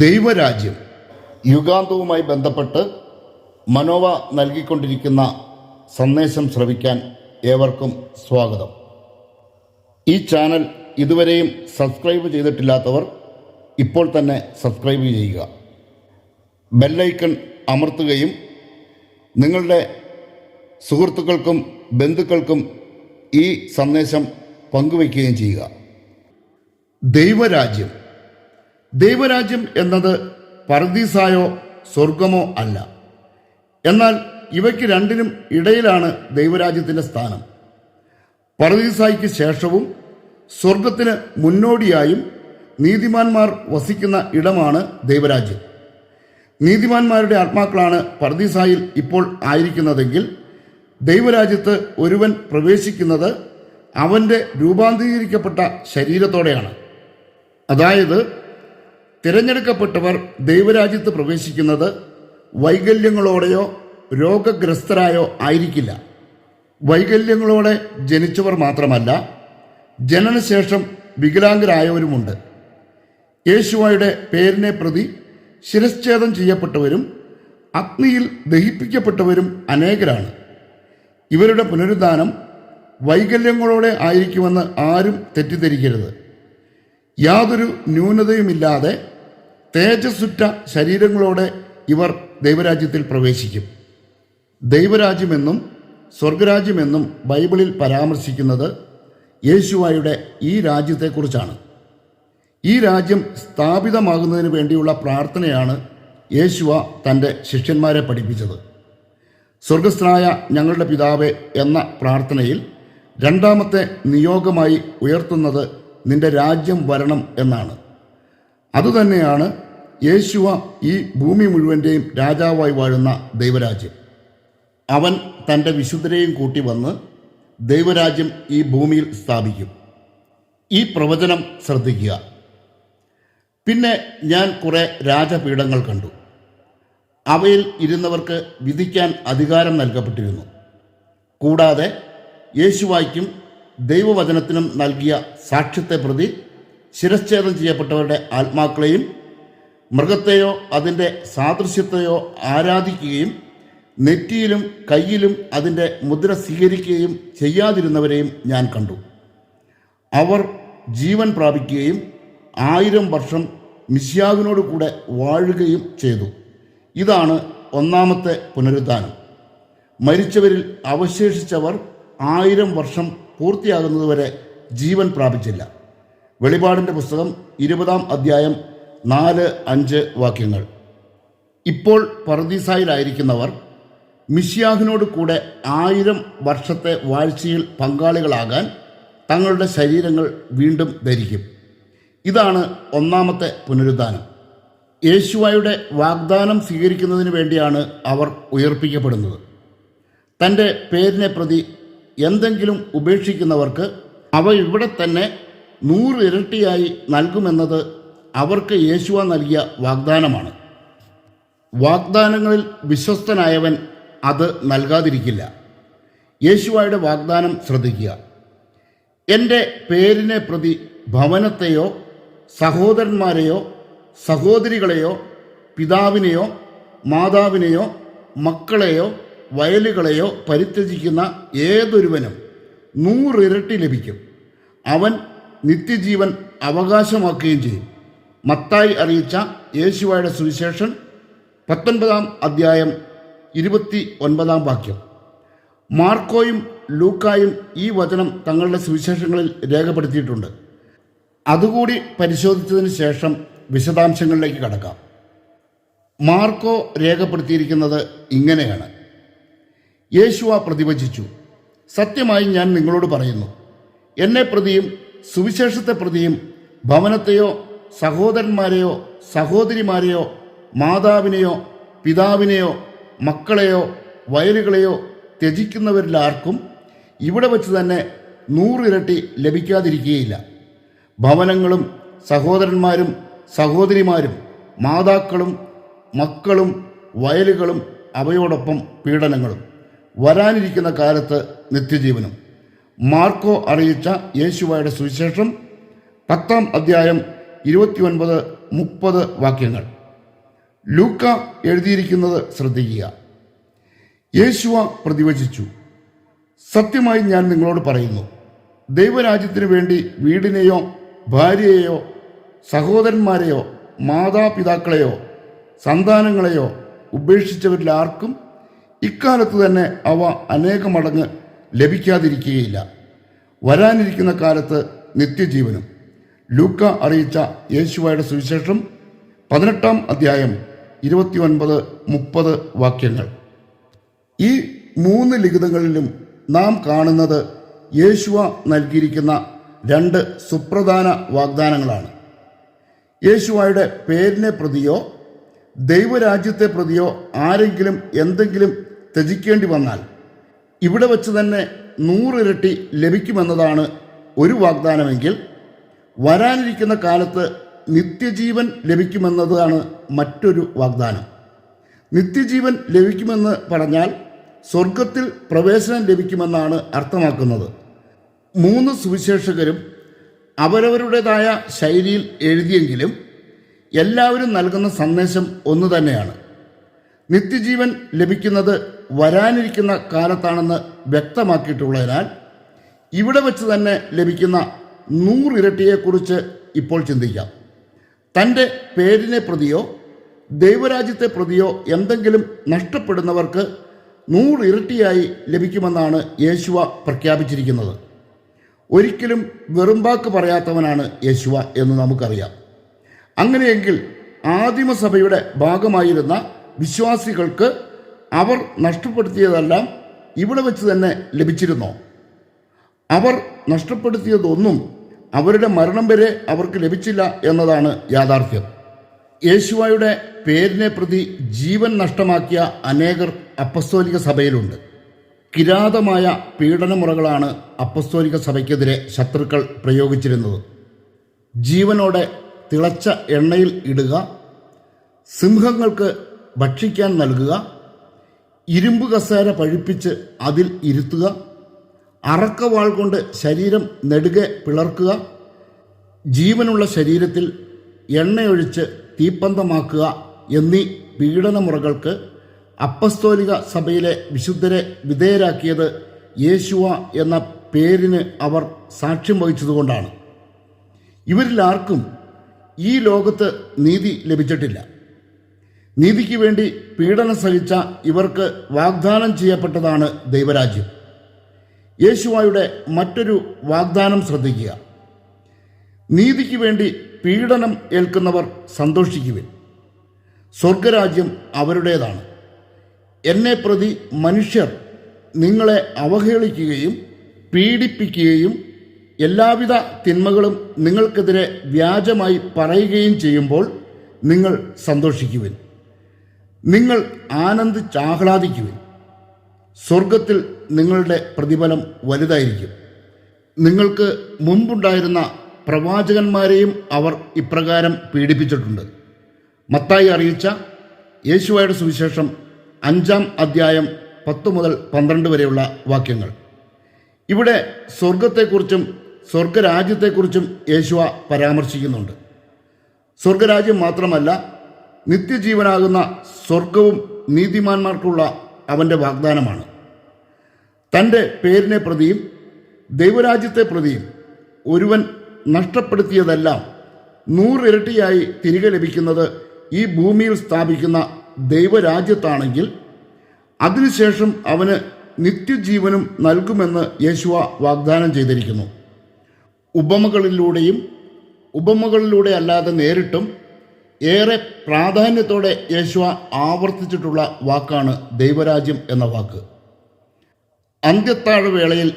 ദൈവരാജ്യം യുഗാന്തവുമായി ബന്ധപ്പെട്ട് മനോവ നൽകിക്കൊണ്ടിരിക്കുന്ന സന്ദേശം ശ്രവിക്കാൻ ഏവർക്കും സ്വാഗതം. ഈ ചാനൽ ഇതുവരെയും സബ്സ്ക്രൈബ് ചെയ്തിട്ടില്ലാത്തവർ ഇപ്പോൾ തന്നെ സബ്സ്ക്രൈബ് ചെയ്യുക. ബെല്ലൈക്കൺ അമർത്തുകയും നിങ്ങളുടെ സുഹൃത്തുക്കൾക്കും ബന്ധുക്കൾക്കും ഈ സന്ദേശം പങ്കുവയ്ക്കുകയും ചെയ്യുക. ദൈവരാജ്യം ദൈവരാജ്യം എന്നത് പർദീസായോ സ്വർഗമോ അല്ല. എന്നാൽ ഇവയ്ക്ക് രണ്ടിനും ഇടയിലാണ് ദൈവരാജ്യത്തിന്റെ സ്ഥാനം. പർദീസായ്ക്ക് ശേഷവും സ്വർഗത്തിന് മുന്നോടിയായും നീതിമാന്മാർ വസിക്കുന്ന ഇടമാണ് ദൈവരാജ്യം. നീതിമാന്മാരുടെ ആത്മാക്കളാണ് പർദീസായിൽ ഇപ്പോൾ ആയിരിക്കുന്നതെങ്കിൽ ദൈവരാജ്യത്ത് ഒരുവൻ പ്രവേശിക്കുന്നത് അവന്റെ രൂപാന്തരീകരിക്കപ്പെട്ട ശരീരത്തോടെയാണ്. അതായത് തിരഞ്ഞെടുക്കപ്പെട്ടവർ ദൈവരാജ്യത്ത് പ്രവേശിക്കുന്നത് വൈകല്യങ്ങളോടെയോ രോഗഗ്രസ്തരായോ ആയിരിക്കില്ല. വൈകല്യങ്ങളോടെ ജനിച്ചവർ മാത്രമല്ല ജനനശേഷം വികലാംഗരായവരുമുണ്ട്. യേശുവായുടെ പേരിനെ പ്രതി ശിരശ്ഛേദം ചെയ്യപ്പെട്ടവരും അഗ്നിയിൽ ദഹിപ്പിക്കപ്പെട്ടവരും അനേകരാണ്. ഇവരുടെ പുനരുദ്ധാനം വൈകല്യങ്ങളോടെ ആയിരിക്കുമെന്ന് ആരും തെറ്റിദ്ധരിക്കരുത്. യാതൊരു ന്യൂനതയുമില്ലാതെ തേജസ്സുറ്റ ശരീരങ്ങളോടെ ഇവർ ദൈവരാജ്യത്തിൽ പ്രവേശിക്കും. ദൈവരാജ്യമെന്നും സ്വർഗരാജ്യമെന്നും ബൈബിളിൽ പരാമർശിക്കുന്നത് യേശുവായുടെ ഈ രാജ്യത്തെക്കുറിച്ചാണ്. ഈ രാജ്യം സ്ഥാപിതമാകുന്നതിന് വേണ്ടിയുള്ള പ്രാർത്ഥനയാണ് യേശുവ തന്റെ ശിഷ്യന്മാരെ പഠിപ്പിച്ചത്. സ്വർഗസ്ഥനായ ഞങ്ങളുടെ പിതാവെ എന്ന പ്രാർത്ഥനയിൽ രണ്ടാമത്തെ നിയോഗമായി ഉയർത്തുന്നത് നിന്റെ രാജ്യം വരണം എന്നാണ്. അതുതന്നെയാണ് യേശുവ ഈ ഭൂമി മുഴുവന്റെയും രാജാവായി വാഴുന്ന ദൈവരാജ്യം. അവൻ തന്റെ വിശുദ്ധരെയും കൂട്ടി വന്ന് ദൈവരാജ്യം ഈ ഭൂമിയിൽ സ്ഥാപിക്കും. ഈ പ്രവചനം ശ്രദ്ധിക്കുക. പിന്നെ ഞാൻ കുറേ രാജപീഠങ്ങൾ കണ്ടു. അവയിൽ ഇരുന്നവർക്ക് വിധിക്കാൻ അധികാരം നൽകപ്പെട്ടിരുന്നു. കൂടാതെ യേശുവായ്ക്കും ദൈവവചനത്തിനും നൽകിയ സാക്ഷ്യത്തെ പ്രതി ശിരച്ഛേദം ചെയ്യപ്പെട്ടവരുടെ ആത്മാക്കളെയും മൃഗത്തെയോ അതിന്റെ സാദൃശ്യത്തെയോ ആരാധിക്കുകയും നെറ്റിയിലും കയ്യിലും അതിന്റെ മുദ്ര സ്വീകരിക്കുകയും ചെയ്യാതിരുന്നവരെയും ഞാൻ കണ്ടു. അവർ ജീവൻ പ്രാപിക്കുകയും ആയിരം വർഷം മിശ്യാവിനോട് കൂടെ വാഴുകയും ചെയ്തു. ഇതാണ് ഒന്നാമത്തെ പുനരുദ്ധാനം. മരിച്ചവരിൽ അവശേഷിച്ചവർ ആയിരം വർഷം പൂർത്തിയാകുന്നതുവരെ ജീവൻ പ്രാപിച്ചില്ല. വെളിപാടിന്റെ പുസ്തകം ഇരുപതാം അധ്യായം നാല് അഞ്ച് വാക്യങ്ങൾ. ഇപ്പോൾ പറദീസായിലായിരിക്കുന്നവർ മിഷ്യാഹിനോട് കൂടെ ആയിരം വർഷത്തെ വാഴ്ചയിൽ പങ്കാളികളാകാൻ തങ്ങളുടെ ശരീരങ്ങൾ വീണ്ടും ധരിക്കും. ഇതാണ് ഒന്നാമത്തെ പുനരുദ്ധാനം. യേശുവായുടെ വാഗ്ദാനം സ്വീകരിക്കുന്നതിന് വേണ്ടിയാണ് അവർ ഉയർപ്പിക്കപ്പെടുന്നത്. തന്റെ പേരിനെ പ്രതി എന്തെങ്കിലും ഉപേക്ഷിക്കുന്നവർക്ക് അവ ഇവിടെ തന്നെ നൂറ് ഇരട്ടിയായി നൽകുമെന്നത് അവർക്ക് യേശുവ നൽകിയ വാഗ്ദാനമാണ്. വാഗ്ദാനങ്ങളിൽ വിശ്വസ്തനായവൻ അത് നൽകാതിരിക്കില്ല. യേശുവായുടെ വാഗ്ദാനം ശ്രദ്ധിക്കുക. എന്റെ പേരിനെ പ്രതി ഭവനത്തെയോ സഹോദരന്മാരെയോ സഹോദരികളെയോ പിതാവിനെയോ മാതാവിനെയോ മക്കളെയോ വയലുകളെയോ പരിത്യജിക്കുന്ന ഏതൊരുവനും നൂറിരട്ടി ലഭിക്കും. അവൻ നിത്യജീവൻ അവകാശമാക്കുകയും ചെയ്യും. മത്തായി അറിയിച്ച യേശുവായുടെ സുവിശേഷം പത്തൊൻപതാം അധ്യായം ഇരുപത്തി ഒൻപതാം വാക്യം. മാർക്കോയും ലൂക്കായും ഈ വചനം തങ്ങളുടെ സുവിശേഷങ്ങളിൽ രേഖപ്പെടുത്തിയിട്ടുണ്ട്. അതുകൂടി പരിശോധിച്ചതിന് ശേഷം വിശദാംശങ്ങളിലേക്ക് കടക്കാം. മാർക്കോ രേഖപ്പെടുത്തിയിരിക്കുന്നത് ഇങ്ങനെയാണ്. യേശുവ പ്രതിവചിച്ചു. സത്യമായി ഞാൻ നിങ്ങളോട് പറയുന്നു. എന്നെ പ്രതിയും സുവിശേഷത്തെ പ്രതിയും ഭവനത്തെയോ സഹോദരന്മാരെയോ സഹോദരിമാരെയോ മാതാവിനെയോ പിതാവിനെയോ മക്കളെയോ വയലുകളെയോ ത്യജിക്കുന്നവരിലാർക്കും ഇവിടെ വച്ച് തന്നെ നൂറിരട്ടി ലഭിക്കാതിരിക്കുകയില്ല. ഭവനങ്ങളും സഹോദരന്മാരും സഹോദരിമാരും മാതാക്കളും മക്കളും വയലുകളും അവയോടൊപ്പം പീഡനങ്ങളും. വരാനിരിക്കുന്ന കാലത്ത് നിത്യജീവനും. മാർക്കോ അറിയിച്ച യേശുവായുടെ സുവിശേഷം പത്താം അധ്യായം ഇരുപത്തിയൊൻപത് മുപ്പത് വാക്യങ്ങൾ. ലൂക്ക എഴുതിയിരിക്കുന്നത് ശ്രദ്ധിക്കുക. യേശുവ പ്രതിവചിച്ചു സത്യമായി ഞാൻ നിങ്ങളോട് പറയുന്നു ദൈവരാജ്യത്തിനു വേണ്ടി വീടിനെയോ ഭാര്യയെയോ സഹോദരന്മാരെയോ മാതാപിതാക്കളെയോ സന്താനങ്ങളെയോ ഉപേക്ഷിച്ചവരിൽ ആർക്കും ഇക്കാലത്ത് തന്നെ അവ അനേക മടങ്ങ് ലഭിക്കാതിരിക്കുകയില്ല. വരാനിരിക്കുന്ന കാലത്ത് നിത്യജീവനും. ലൂക്ക അറിയിച്ച യേശുവയുടെ സുവിശേഷം പതിനെട്ടാം അധ്യായം ഇരുപത്തിയൊൻപത് മുപ്പത് വാക്യങ്ങൾ. ഈ മൂന്ന് ലിഖിതങ്ങളിലും നാം കാണുന്നത് യേശുവ നൽകിയിരിക്കുന്ന രണ്ട് സുപ്രധാന വാഗ്ദാനങ്ങളാണ്. യേശുവായുടെ പേരിനെ പ്രതിയോ ദൈവരാജ്യത്തെ പ്രതിയോ ആരെങ്കിലും എന്തെങ്കിലും ത്യജിക്കേണ്ടി വന്നാൽ ഇവിടെ വച്ച് തന്നെ നൂറിരട്ടി ലഭിക്കുമെന്നതാണ് ഒരു വാഗ്ദാനമെങ്കിൽ വരാനിരിക്കുന്ന കാലത്ത് നിത്യജീവൻ ലഭിക്കുമെന്നതാണ് മറ്റൊരു വാഗ്ദാനം. നിത്യജീവൻ ലഭിക്കുമെന്ന് പറഞ്ഞാൽ സ്വർഗത്തിൽ പ്രവേശനം ലഭിക്കുമെന്നാണ് അർത്ഥമാക്കുന്നത്. മൂന്ന് സുവിശേഷകരും അവരവരുടേതായ ശൈലിയിൽ എഴുതിയെങ്കിലും എല്ലാവരും നൽകുന്ന സന്ദേശം ഒന്നു തന്നെയാണ്. നിത്യജീവൻ ലഭിക്കുന്നത് വരാനിരിക്കുന്ന കാലത്താണെന്ന് വ്യക്തമാക്കിയിട്ടുള്ളതിനാൽ ഇവിടെ വെച്ച് തന്നെ ലഭിക്കുന്ന നൂറിരട്ടിയെക്കുറിച്ച് ഇപ്പോൾ ചിന്തിക്കാം. തന്റെ പേരിനെ പ്രതിയോ ദൈവരാജ്യത്തെ പ്രതിയോ എന്തെങ്കിലും നഷ്ടപ്പെടുന്നവർക്ക് നൂറിരട്ടിയായി ലഭിക്കുമെന്നാണ് യേശുവ പ്രഖ്യാപിച്ചിരിക്കുന്നത്. ഒരിക്കലും വെറുമ്പാക്ക് പറയാത്തവനാണ് യേശുവ എന്ന് നമുക്കറിയാം. അങ്ങനെയെങ്കിൽ ആദിമസഭയുടെ ഭാഗമായിരുന്ന വിശ്വാസികൾക്ക് അവർ നഷ്ടപ്പെടുത്തിയതെല്ലാം ഇവിടെ വെച്ച് തന്നെ ലഭിച്ചിരുന്നോ. അവർ നഷ്ടപ്പെടുത്തിയതൊന്നും അവരുടെ മരണം വരെ അവർക്ക് ലഭിച്ചില്ല എന്നതാണ് യാഥാർത്ഥ്യം. യേശുവായുടെ പേരിനെ പ്രതി ജീവൻ നഷ്ടമാക്കിയ അനേകർ അപ്പസ്തോലിക സഭയിലുണ്ട്. കിരാതമായ പീഡനമുറകളാണ് അപ്പസ്തോലിക സഭയ്ക്കെതിരെ ശത്രുക്കൾ പ്രയോഗിച്ചിരുന്നത്. ജീവനോടെ തിളച്ച എണ്ണയിൽ ഇടുക സിംഹങ്ങൾക്ക് ഭക്ഷിക്കാൻ നൽകുക ഇരുമ്പ് കസേര പഴിപ്പിച്ച് അതിൽ ഇരുത്തുക. അറക്കവാൾ കൊണ്ട് ശരീരം നെടുകെ പിളർക്കുക. ജീവനുള്ള ശരീരത്തിൽ എണ്ണയൊഴിച്ച് തീപ്പന്തമാക്കുക എന്നീ പീഡനമുറകൾക്ക് അപ്പസ്തോലിക സഭയിലെ വിശുദ്ധരെ വിധേയരാക്കിയത് യേശുവ എന്ന പേരിന് അവർ സാക്ഷ്യം വഹിച്ചതുകൊണ്ടാണ്. ഇവരിലാർക്കും ഈ ലോകത്ത് നീതി ലഭിച്ചിട്ടില്ല. നീതിക്ക് വേണ്ടി പീഡനം സഹിച്ച ഇവർക്ക് വാഗ്ദാനം ചെയ്യപ്പെട്ടതാണ് ദൈവരാജ്യം. യേശുവായുടെ മറ്റൊരു വാഗ്ദാനം ശ്രദ്ധിക്കുക. നീതിക്ക് വേണ്ടി പീഡനം ഏൽക്കുന്നവർ സന്തോഷിക്കുവിൻ. സ്വർഗരാജ്യം അവരുടേതാണ്. എന്നെ പ്രതി മനുഷ്യർ നിങ്ങളെ അവഹേളിക്കുകയും പീഡിപ്പിക്കുകയും എല്ലാവിധ തിന്മകളും നിങ്ങൾക്കെതിരെ വ്യാജമായി പറയുകയും ചെയ്യുമ്പോൾ നിങ്ങൾ സന്തോഷിക്കുവിൻ. നിങ്ങൾ ആനന്ദിച്ചാഹ്ലാദിക്കുവിൻ സ്വർഗത്തിൽ നിങ്ങളുടെ പ്രതിഫലം വലുതായിരിക്കും. നിങ്ങൾക്ക് മുൻപുണ്ടായിരുന്ന പ്രവാചകന്മാരെയും അവർ ഇപ്രകാരം പീഡിപ്പിച്ചിട്ടുണ്ട്. മത്തായി അറിയിച്ച യേശുവായുടെ സുവിശേഷം അഞ്ചാം അധ്യായം പത്ത് മുതൽ പന്ത്രണ്ട് വരെയുള്ള വാക്യങ്ങൾ. ഇവിടെ സ്വർഗത്തെക്കുറിച്ചും സ്വർഗരാജ്യത്തെക്കുറിച്ചും യേശുവ പരാമർശിക്കുന്നുണ്ട്. സ്വർഗരാജ്യം മാത്രമല്ല നിത്യജീവനാകുന്ന സ്വർഗവും നീതിമാന്മാർക്കുള്ള അവന്റെ വാഗ്ദാനമാണ്. തന്റെ പേരിനെ പ്രതിയും ദൈവരാജ്യത്തെ പ്രതിയും ഒരുവൻ നഷ്ടപ്പെടുത്തിയതെല്ലാം നൂറിരട്ടിയായി തിരികെ ലഭിക്കുന്നത് ഈ ഭൂമിയിൽ സ്ഥാപിക്കുന്ന ദൈവരാജ്യത്താണെങ്കിൽ അതിനുശേഷം അവന് നിത്യജീവനും നൽകുമെന്ന് യേശുവ വാഗ്ദാനം ചെയ്തിരിക്കുന്നു. ഉപമകളിലൂടെയും ഉപമകളിലൂടെ അല്ലാതെ നേരിട്ടും ഏറെ പ്രാധാന്യത്തോടെ യേശുവ ആവർത്തിച്ചിട്ടുള്ള വാക്കാണ് ദൈവരാജ്യം എന്ന വാക്ക്. അന്ത്യത്താഴവേളയിൽ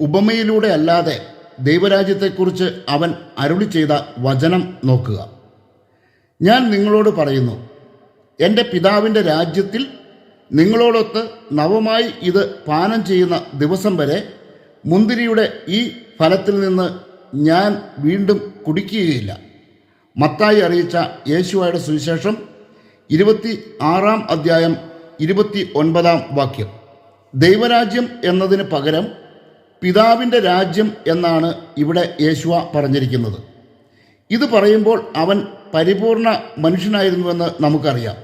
ഉപമയിലൂടെ അല്ലാതെ ദൈവരാജ്യത്തെക്കുറിച്ച് അവൻ അരുളി ചെയ്ത വചനം നോക്കുക. ഞാൻ നിങ്ങളോട് പറയുന്നു എന്റെ പിതാവിന്റെ രാജ്യത്തിൽ നിങ്ങളോടൊത്ത് നവമായി ഇത് പാനം ചെയ്യുന്ന ദിവസം വരെ മുന്തിരിയുടെ ഈ ഫലത്തിൽ നിന്ന് ഞാൻ വീണ്ടും കുടിക്കുകയില്ല. മത്തായി അറിയിച്ച യേശുവായുടെ സുവിശേഷം ഇരുപത്തി ആറാം അധ്യായം ഇരുപത്തി ഒൻപതാം വാക്യം. ദൈവരാജ്യം എന്നതിന് പകരം പിതാവിന്റെ രാജ്യം എന്നാണ് ഇവിടെ യേശുവ പറഞ്ഞിരിക്കുന്നത്. ഇത് പറയുമ്പോൾ അവൻ പരിപൂർണ മനുഷ്യനായിരുന്നുവെന്ന് നമുക്കറിയാം.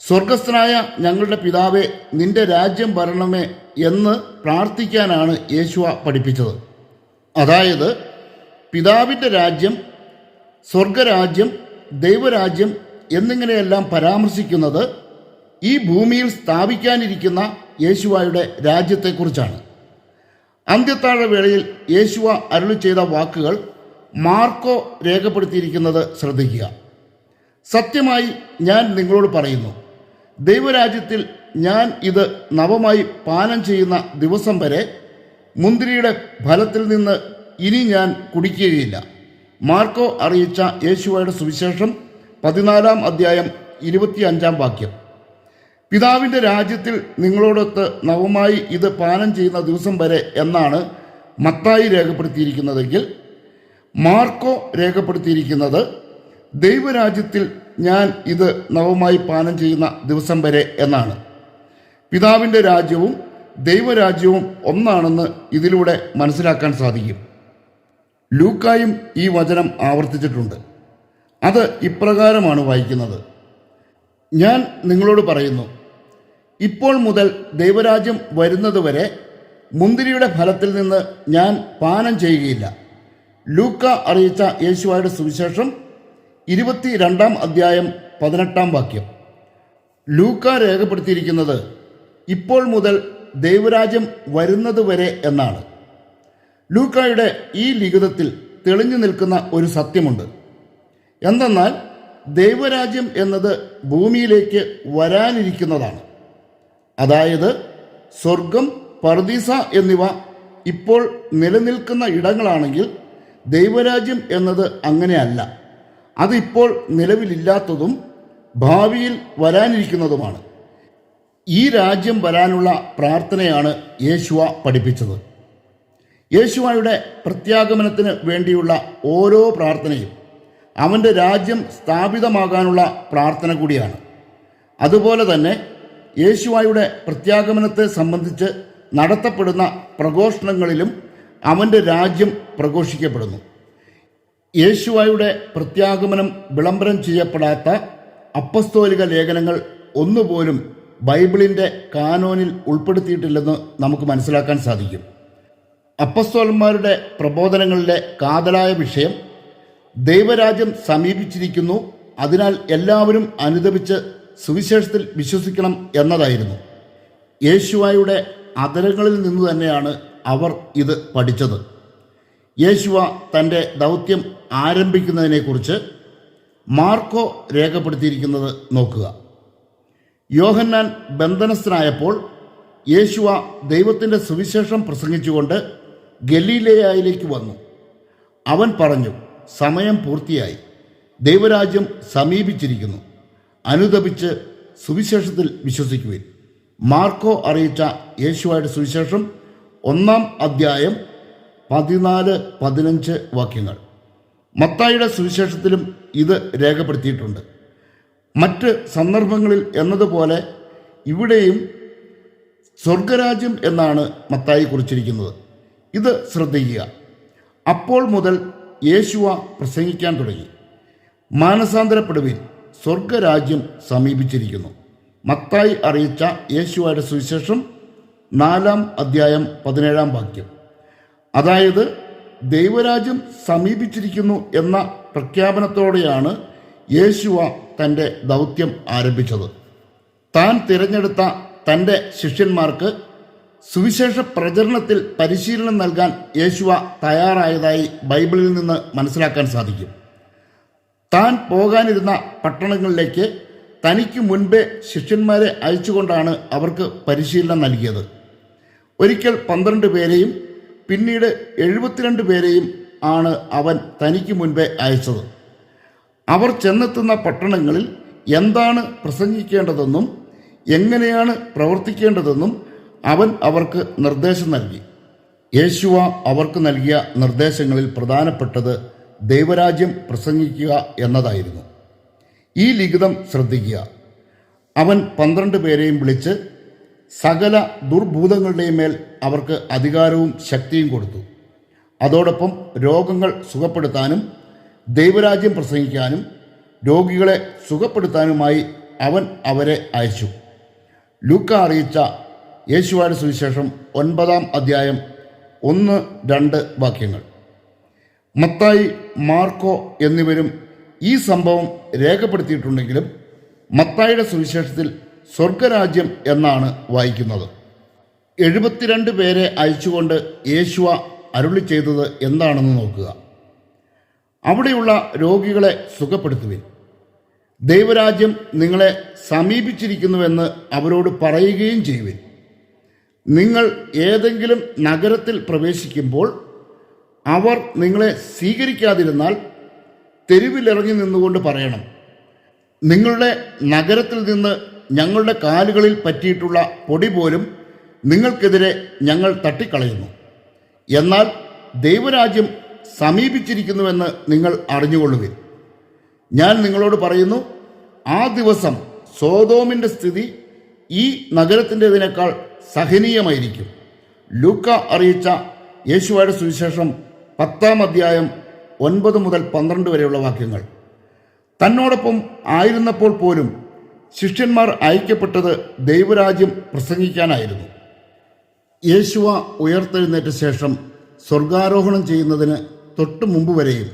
സ്വർഗസ്ഥനായ ഞങ്ങളുടെ പിതാവെ നിന്റെ രാജ്യം വരണമേ എന്ന് പ്രാർത്ഥിക്കാനാണ് യേശുവ പഠിപ്പിച്ചത്. അതായത് പിതാവിന്റെ രാജ്യം സ്വർഗരാജ്യം ദൈവരാജ്യം എന്നിങ്ങനെയെല്ലാം പരാമർശിക്കുന്നത് ഈ ഭൂമിയിൽ സ്ഥാപിക്കാനിരിക്കുന്ന യേശുവായുടെ രാജ്യത്തെക്കുറിച്ചാണ്. അന്ത്യത്താഴ വേളയിൽ യേശുവ അരുളി ചെയ്ത വാക്കുകൾ മാർക്കോ രേഖപ്പെടുത്തിയിരിക്കുന്നത് ശ്രദ്ധിക്കുക. സത്യമായി ഞാൻ നിങ്ങളോട് പറയുന്നു ദൈവരാജ്യത്തിൽ ഞാൻ ഇത് നവമായി പാനം ചെയ്യുന്ന ദിവസം വരെ മുന്തിരിയുടെ ഫലത്തിൽ നിന്ന് ഇനി ഞാൻ കുടിക്കുകയില്ല. മാർക്കോ അറിയിച്ച യേശുവയുടെ സുവിശേഷം പതിനാലാം അധ്യായം ഇരുപത്തിയഞ്ചാം വാക്യം. പിതാവിന്റെ രാജ്യത്തിൽ നിങ്ങളോടൊത്ത് നവമായി ഇത് പാനം ചെയ്യുന്ന ദിവസം വരെ എന്നാണ് മത്തായി രേഖപ്പെടുത്തിയിരിക്കുന്നതെങ്കിൽ മാർക്കോ രേഖപ്പെടുത്തിയിരിക്കുന്നത് ദൈവരാജ്യത്തിൽ ഞാൻ ഇത് നവമായി പാനം ചെയ്യുന്ന ദിവസം വരെ എന്നാണ്. പിതാവിന്റെ രാജ്യവും ദൈവരാജ്യവും ഒന്നാണെന്ന് ഇതിലൂടെ മനസ്സിലാക്കാൻ സാധിക്കും. ലൂക്കായും ഈ വചനം ആവർത്തിച്ചിട്ടുണ്ട്. അത് ഇപ്രകാരമാണ് വായിക്കുന്നത്. ഞാൻ നിങ്ങളോട് പറയുന്നു ഇപ്പോൾ മുതൽ ദൈവരാജ്യം വരുന്നതുവരെ മുന്തിരിയുടെ ഫലത്തിൽ നിന്ന് ഞാൻ പാനം ചെയ്യുകയില്ല. ലൂക്ക അറിയിച്ച യേശുവായുടെ സുവിശേഷം ഇരുപത്തി രണ്ടാം അധ്യായം പതിനെട്ടാം വാക്യം. ലൂക്ക രേഖപ്പെടുത്തിയിരിക്കുന്നത് ഇപ്പോൾ മുതൽ ദൈവരാജ്യം വരുന്നതുവരെ എന്നാണ്. ലൂക്കായുടെ ഈ ലിഖിതത്തിൽ തെളിഞ്ഞു നിൽക്കുന്ന ഒരു സത്യമുണ്ട്. എന്തെന്നാൽ ദൈവരാജ്യം എന്നത് ഭൂമിയിലേക്ക് വരാനിരിക്കുന്നതാണ്. അതായത് സ്വർഗം പർദീസ എന്നിവ ഇപ്പോൾ നിലനിൽക്കുന്ന ഇടങ്ങളാണെങ്കിൽ ദൈവരാജ്യം എന്നത് അങ്ങനെയല്ല. അതിപ്പോൾ നിലവിലില്ലാത്തതും ഭാവിയിൽ വരാനിരിക്കുന്നതുമാണ്. ഈ രാജ്യം വരാനുള്ള പ്രാർത്ഥനയാണ് യേശുവ പഠിപ്പിച്ചത്. യേശുവയുടെ പ്രത്യാഗമനത്തിന് വേണ്ടിയുള്ള ഓരോ പ്രാർത്ഥനയും അവന്റെ രാജ്യം സ്ഥാപിതമാകാനുള്ള പ്രാർത്ഥന കൂടിയാണ്. അതുപോലെ തന്നെ യേശുവായുടെ പ്രത്യാഗമനത്തെ സംബന്ധിച്ച് നടത്തപ്പെടുന്ന പ്രഘോഷണങ്ങളിലും അവന്റെ രാജ്യം പ്രഘോഷിക്കപ്പെടുന്നു. യേശുവായുടെ പ്രത്യാഗമനം വിളംബരം ചെയ്യപ്പെടാത്ത അപ്പസ്തോലിക ലേഖനങ്ങൾ ഒന്നുപോലും ബൈബിളിന്റെ കാനോനിൽ ഉൾപ്പെടുത്തിയിട്ടില്ലെന്ന് നമുക്ക് മനസ്സിലാക്കാൻ സാധിക്കും. അപ്പസ്തോലന്മാരുടെ പ്രബോധനങ്ങളുടെ കാതലായ വിഷയം ദൈവരാജ്യം സമീപിച്ചിരിക്കുന്നു. അതിനാൽ എല്ലാവരും അനുദപിച്ച് സുവിശേഷത്തിൽ വിശ്വസിക്കണം എന്നതായിരുന്നു. യേശുവായുടെ അതരങ്ങളിൽ നിന്ന് തന്നെയാണ് അവർ ഇത് പഠിച്ചത്. യേശുവ തന്റെ ദൗത്യം ആരംഭിക്കുന്നതിനെക്കുറിച്ച് മാർക്കോ രേഖപ്പെടുത്തിയിരിക്കുന്നത് നോക്കുക. യോഹന്നാൻ ബന്ധനസ്ഥനായപ്പോൾ യേശുവ ദൈവത്തിന്റെ സുവിശേഷം പ്രസംഗിച്ചുകൊണ്ട് ഗലീലയായിലേക്ക് വന്നു. അവൻ പറഞ്ഞു സമയം പൂർത്തിയായി. ദൈവരാജ്യം സമീപിച്ചിരിക്കുന്നു. അനുദപിച്ച് സുവിശേഷത്തിൽ വിശ്വസിക്കുവിൻ. മാർക്കോ അറിയിച്ച യേശുവായുടെ സുവിശേഷം ഒന്നാം അധ്യായം പതിനാല് പതിനഞ്ച് വാക്യങ്ങൾ. മത്തായിയുടെ സുവിശേഷത്തിലും ഇത് രേഖപ്പെടുത്തിയിട്ടുണ്ട്. മറ്റ് സന്ദർഭങ്ങളിൽ എന്നതുപോലെ ഇവിടെയും സ്വർഗരാജ്യം എന്നാണ് മത്തായി കുറിച്ചിരിക്കുന്നത്. ഇത് ശ്രദ്ധിക്കുക. അപ്പോൾ മുതൽ യേശുവ പ്രസംഗിക്കാൻ തുടങ്ങി. മാനസാന്തരപ്പെടുവിൻ സ്വർഗരാജ്യം സമീപിച്ചിരിക്കുന്നു. മത്തായി അറിയിച്ച യേശുവയുടെ സുവിശേഷം നാലാം അധ്യായം പതിനേഴാം വാക്യം. അതായത് ദൈവരാജ്യം സമീപിച്ചിരിക്കുന്നു എന്ന പ്രഖ്യാപനത്തോടെയാണ് യേശുവ തന്റെ ദൗത്യം ആരംഭിച്ചത്. താൻ തിരഞ്ഞെടുത്ത തന്റെ ശിഷ്യന്മാർക്ക് സുവിശേഷ പ്രചരണത്തിൽ പരിശീലനം നൽകാൻ യേശുവ തയ്യാറായതായി ബൈബിളിൽ നിന്ന് മനസ്സിലാക്കാൻ സാധിക്കും. താൻ പോകാനിരുന്ന പട്ടണങ്ങളിലേക്ക് തനിക്ക് മുൻപേ ശിഷ്യന്മാരെ അയച്ചുകൊണ്ടാണ് അവർക്ക് പരിശീലനം നൽകിയത്. ഒരിക്കൽ പന്ത്രണ്ട് പേരെയും പിന്നീട് എഴുപത്തിരണ്ട് പേരെയും ആണ് അവൻ തനിക്ക് മുൻപേ അയച്ചത്. അവർ ചെന്നെത്തുന്ന പട്ടണങ്ങളിൽ എന്താണ് പ്രസംഗിക്കേണ്ടതെന്നും എങ്ങനെയാണ് പ്രവർത്തിക്കേണ്ടതെന്നും അവൻ അവർക്ക് നിർദ്ദേശം നൽകി. യേശുവ അവർക്ക് നൽകിയ നിർദ്ദേശങ്ങളിൽ പ്രധാനപ്പെട്ടത് ദൈവരാജ്യം പ്രസംഗിക്കുക എന്നതായിരുന്നു. ഈ ലിഖിതം ശ്രദ്ധിക്കുക. അവൻ പന്ത്രണ്ട് പേരെയും വിളിച്ച് സകല ദുർഭൂതങ്ങളുടെയും മേൽ അവർക്ക് അധികാരവും ശക്തിയും കൊടുത്തു. അതോടൊപ്പം രോഗങ്ങൾ സുഖപ്പെടുത്താനും ദൈവരാജ്യം പ്രസംഗിക്കാനും രോഗികളെ സുഖപ്പെടുത്താനുമായി അവൻ അവരെ അയച്ചു. ലൂക്ക അറിയിച്ച യേശുവായുടെ സുവിശേഷം ഒൻപതാം അധ്യായം ഒന്ന് രണ്ട് വാക്യങ്ങൾ. മത്തായി മാർക്കോ എന്നിവരും ഈ സംഭവം രേഖപ്പെടുത്തിയിട്ടുണ്ടെങ്കിലും മത്തായിയുടെ സുവിശേഷത്തിൽ സ്വർഗരാജ്യം എന്നാണ് വായിക്കുന്നത്. എഴുപത്തിരണ്ട് പേരെ അയച്ചുകൊണ്ട് യേശുവ അരുളി ചെയ്തത് എന്താണെന്ന് നോക്കുക. അവിടെയുള്ള രോഗികളെ സുഖപ്പെടുത്തുവിൻ. ദൈവരാജ്യം നിങ്ങളെ സമീപിച്ചിരിക്കുന്നുവെന്ന് അവരോട് പറയുകയും ചെയ്യുവിൻ. നിങ്ങൾ ഏതെങ്കിലും നഗരത്തിൽ പ്രവേശിക്കുമ്പോൾ അവർ നിങ്ങളെ സ്വീകരിക്കാതിരുന്നാൽ തെരുവിലിറങ്ങി നിന്നുകൊണ്ട് പറയണം. നിങ്ങളുടെ നഗരത്തിൽ നിന്ന് ഞങ്ങളുടെ കാലുകളിൽ പറ്റിയിട്ടുള്ള പൊടി പോലും നിങ്ങൾക്കെതിരെ ഞങ്ങൾ തട്ടിക്കളയുന്നു. എന്നാൽ ദൈവരാജ്യം സമീപിച്ചിരിക്കുന്നുവെന്ന് നിങ്ങൾ അറിഞ്ഞുകൊള്ളുവിൻ. ഞാൻ നിങ്ങളോട് പറയുന്നു ആ ദിവസം സോതോമിന്റെ സ്ഥിതി ഈ നഗരത്തിന്റെതിനേക്കാൾ സഹനീയമായിരിക്കും. ലൂക്ക അറിയിച്ച യേശുവായുടെ സുവിശേഷം പത്താം അധ്യായം ഒൻപത് മുതൽ പന്ത്രണ്ട് വരെയുള്ള വാക്യങ്ങൾ. തന്നോടൊപ്പം ആയിരുന്നപ്പോൾ പോലും ശിഷ്യന്മാർ അയക്കപ്പെട്ടത് ദൈവരാജ്യം പ്രസംഗിക്കാനായിരുന്നു. യേശുവ ഉയർത്തെഴുന്നേറ്റ ശേഷം സ്വർഗാരോഹണം ചെയ്യുന്നതിന് തൊട്ടു മുമ്പ് വരെയും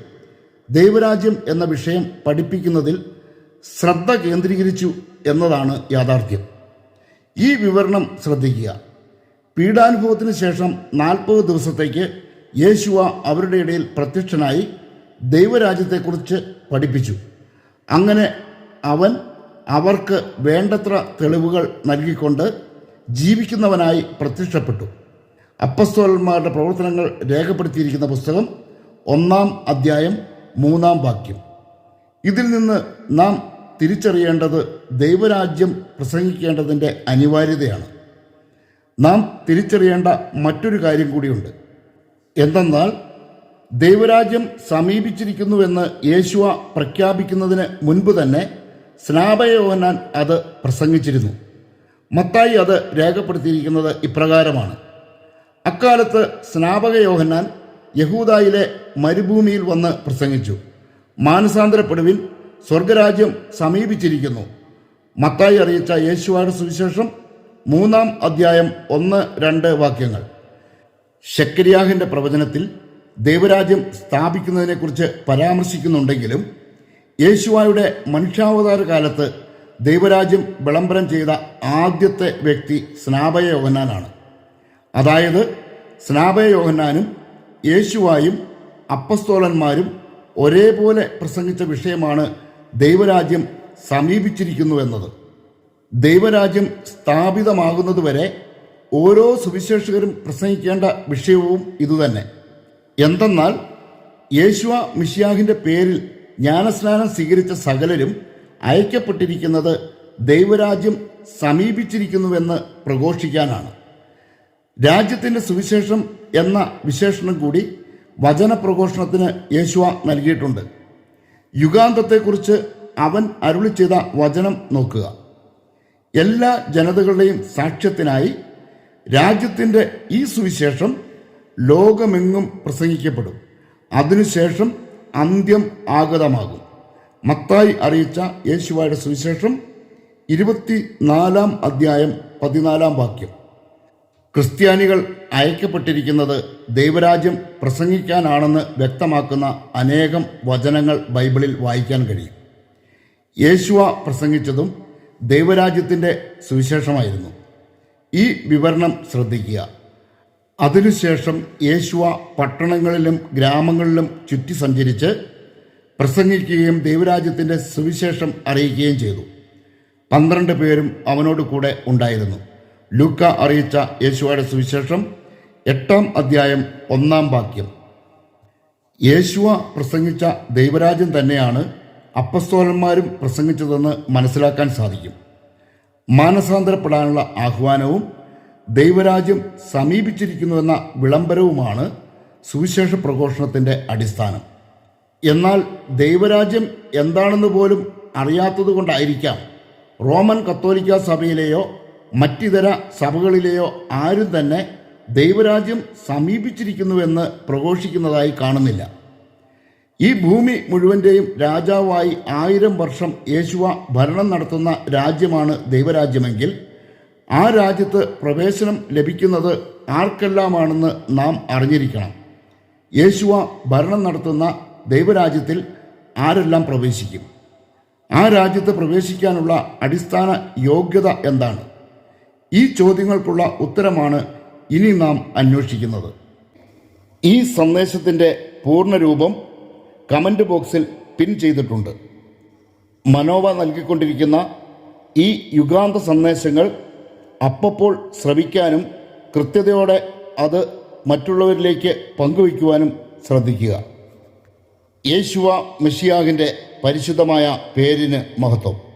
ദൈവരാജ്യം എന്ന വിഷയം പഠിപ്പിക്കുന്നതിൽ ശ്രദ്ധ കേന്ദ്രീകരിച്ചു എന്നതാണ് യാഥാർത്ഥ്യം. ഈ വിവരണം ശ്രദ്ധിക്കുക. പീഡാനുഭവത്തിന് ശേഷം നാൽപ്പത് ദിവസത്തേക്ക് യേശുവ അവരുടെ ഇടയിൽ പ്രത്യക്ഷനായി ദൈവരാജ്യത്തെക്കുറിച്ച് പഠിപ്പിച്ചു. അങ്ങനെ അവൻ അവർക്ക് വേണ്ടത്ര തെളിവുകൾ നൽകിക്കൊണ്ട് ജീവിക്കുന്നവനായി പ്രത്യക്ഷപ്പെട്ടു. അപ്പസ്തോലന്മാരുടെ പ്രവർത്തനങ്ങൾ രേഖപ്പെടുത്തിയിരിക്കുന്ന പുസ്തകം ഒന്നാം അധ്യായം മൂന്നാം വാക്യം. ഇതിൽ നിന്ന് നാം തിരിച്ചറിയേണ്ടത് ദൈവരാജ്യം പ്രസംഗിക്കേണ്ടതിന്റെ അനിവാര്യതയാണ്. നാം തിരിച്ചറിയേണ്ട മറ്റൊരു കാര്യം കൂടിയുണ്ട്. എന്തെന്നാൽ ദൈവരാജ്യം സമീപിച്ചിരിക്കുന്നുവെന്ന് യേശുവ പ്രഖ്യാപിക്കുന്നതിന് മുൻപ് തന്നെ സ്നാപയോഹനാൻ അത് പ്രസംഗിച്ചിരുന്നു. മത്തായി അത് രേഖപ്പെടുത്തിയിരിക്കുന്നത് ഇപ്രകാരമാണ്. അക്കാലത്ത് സ്നാപക യോഹന്നാൻ യഹൂദായിലെ മരുഭൂമിയിൽ വന്ന് പ്രസംഗിച്ചു. മാനസാന്തരപ്പെടുവിൻ സ്വർഗരാജ്യം സമീപിച്ചിരിക്കുന്നു. മത്തായി അറിയിച്ച യേശുവാട് സുവിശേഷം മൂന്നാം അധ്യായം ഒന്ന് രണ്ട് വാക്യങ്ങൾ. ഷക്കരിയാഹിന്റെ പ്രവചനത്തിൽ ദൈവരാജ്യം സ്ഥാപിക്കുന്നതിനെക്കുറിച്ച് പരാമർശിക്കുന്നുണ്ടെങ്കിലും യേശുവായുടെ മനുഷ്യാവതാര കാലത്ത് ദൈവരാജ്യം വിളംബരം ചെയ്ത ആദ്യത്തെ വ്യക്തി സ്നാപയ യോഹന്നാനാണ്. അതായത് സ്നാപയ യോഹന്നാനും യേശുവായും അപ്പസ്തോലന്മാരും ഒരേപോലെ പ്രസംഗിച്ച വിഷയമാണ് ദൈവരാജ്യം സമീപിച്ചിരിക്കുന്നു എന്നത്. ദൈവരാജ്യം സ്ഥാപിതമാകുന്നതുവരെ ഓരോ സുവിശേഷകരും പ്രസംഗിക്കേണ്ട വിഷയവും ഇതുതന്നെ. എന്തെന്നാൽ യേശുവ മിഷിയാഹിന്റെ പേരിൽ ജ്ഞാനസ്നാനം സ്വീകരിച്ച സകലരും അയക്കപ്പെട്ടിരിക്കുന്നത് ദൈവരാജ്യം സമീപിച്ചിരിക്കുന്നുവെന്ന് പ്രഘോഷിക്കാനാണ്. രാജ്യത്തിന്റെ സുവിശേഷം എന്ന വിശേഷണം കൂടി വചനപ്രഘോഷണത്തിന് യേശുവ നൽകിയിട്ടുണ്ട്. യുഗാന്തത്തെക്കുറിച്ച് അവൻ അരുളി ചെയ്ത വചനം നോക്കുക. എല്ലാ ജനതകളുടെയും സാക്ഷ്യത്തിനായി രാജ്യത്തിന്റെ ഈ സുവിശേഷം ലോകമെങ്ങും പ്രസംഗിക്കപ്പെടും. അതിനുശേഷം അന്ത്യം ആഗതമാകും. മത്തായി അറിയിച്ച യേശുവായുടെ സുവിശേഷം ഇരുപത്തിനാലാം അധ്യായം പതിനാലാം വാക്യം. ക്രിസ്ത്യാനികൾ അയക്കപ്പെട്ടിരിക്കുന്നത് ദൈവരാജ്യം പ്രസംഗിക്കാനാണെന്ന് വ്യക്തമാക്കുന്ന അനേകം വചനങ്ങൾ ബൈബിളിൽ വായിക്കാൻ കഴിയും. യേശുവ പ്രസംഗിച്ചതും ദൈവരാജ്യത്തിന്റെ സുവിശേഷമായിരുന്നു. ഈ വിവരണം ശ്രദ്ധിക്കുക. അതിനുശേഷം യേശുവ പട്ടണങ്ങളിലും ഗ്രാമങ്ങളിലും ചുറ്റി സഞ്ചരിച്ച് പ്രസംഗിക്കുകയും ദൈവരാജ്യത്തിന്റെ സുവിശേഷം അറിയിക്കുകയും ചെയ്തു. പന്ത്രണ്ട് പേരും അവനോട് കൂടെ ഉണ്ടായിരുന്നു. ലൂക്ക അറിയിച്ച യേശുവയുടെ സുവിശേഷം എട്ടാം അധ്യായം ഒന്നാം വാക്യം. യേശുവ പ്രസംഗിച്ച ദൈവരാജ്യം തന്നെയാണ് അപ്പസ്തോലന്മാരും പ്രസംഗിച്ചതെന്ന് മനസ്സിലാക്കാൻ സാധിക്കും. മാനസാന്തരപ്പെടാനുള്ള ആഹ്വാനവും ദൈവരാജ്യം സമീപിച്ചിരിക്കുന്നുവെന്ന വിളംബരവുമാണ് സുവിശേഷ പ്രഘോഷണത്തിന്റെ അടിസ്ഥാനം. എന്നാൽ ദൈവരാജ്യം എന്താണെന്ന് പോലും അറിയാത്തതുകൊണ്ടായിരിക്കാം റോമൻ കത്തോലിക്ക സഭയിലെയോ മറ്റിതര സഭകളിലെയോ ആരും തന്നെ ദൈവരാജ്യം സമീപിച്ചിരിക്കുന്നുവെന്ന് പ്രഘോഷിക്കുന്നതായി കാണുന്നില്ല. ഈ ഭൂമി മുഴുവന്റെയും രാജാവായി ആയിരം വർഷം യേശുവ ഭരണം നടത്തുന്ന രാജ്യമാണ് ദൈവരാജ്യമെങ്കിൽ ആ രാജ്യത്ത് പ്രവേശനം ലഭിക്കുന്നത് ആർക്കെല്ലാമാണെന്ന് നാം അറിഞ്ഞിരിക്കണം. യേശുവ ഭരണം നടത്തുന്ന ദൈവരാജ്യത്തിൽ ആരെല്ലാം പ്രവേശിക്കും? ആ രാജ്യത്ത് പ്രവേശിക്കാനുള്ള അടിസ്ഥാന യോഗ്യത എന്താണ്? ഈ ചോദ്യങ്ങൾക്കുള്ള ഉത്തരമാണ് ഇനി നാം അന്വേഷിക്കുന്നത്. ഈ സന്ദേശത്തിന്റെ പൂർണരൂപം കമന്റ് ബോക്സിൽ പിൻ ചെയ്തിട്ടുണ്ട്. മനോവ നൽകിക്കൊണ്ടിരിക്കുന്ന ഈ യുഗാന്ത സന്ദേശങ്ങൾ അപ്പപ്പോൾ ശ്രവിക്കാനും കൃത്യതയോടെ അത് മറ്റുള്ളവരിലേക്ക് പങ്കുവയ്ക്കുവാനും ശ്രദ്ധിക്കുക. യേശുവ മെഷിയാകിന്റെ പരിശുദ്ധമായ പേരിന് മഹത്വം.